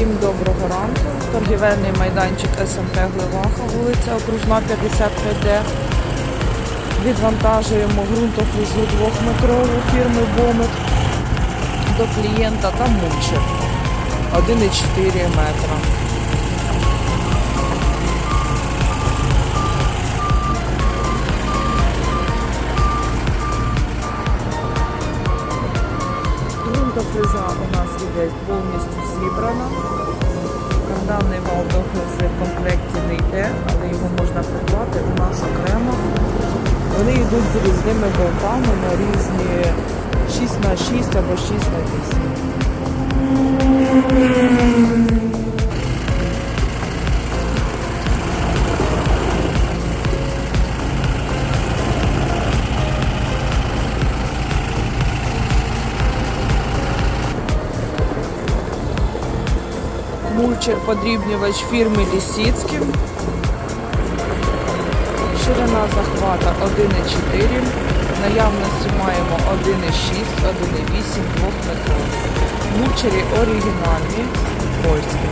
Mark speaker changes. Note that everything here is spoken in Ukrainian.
Speaker 1: Всім доброго ранку. Торгівельний майданчик СМТ Гливаха, вулиця Окружна 55Д. Відвантажуємо ґрунтофрезу двохметрову фірми Бомет до клієнта та мульчик 1,4 метра. Ґрунтофреза у нас іде повністю зібрана. Даний валдофрези в комплекті не йде, але його можна придбати у нас окремо. Вони йдуть з різними болтами на різні 6 на 6 або 6 Мульчер подрібнювач фірми Лісіцький. Ширина захвата 1,4. Наявності маємо 1,6, 1,8, 2 метрів. Мульчері оригінальні, польські.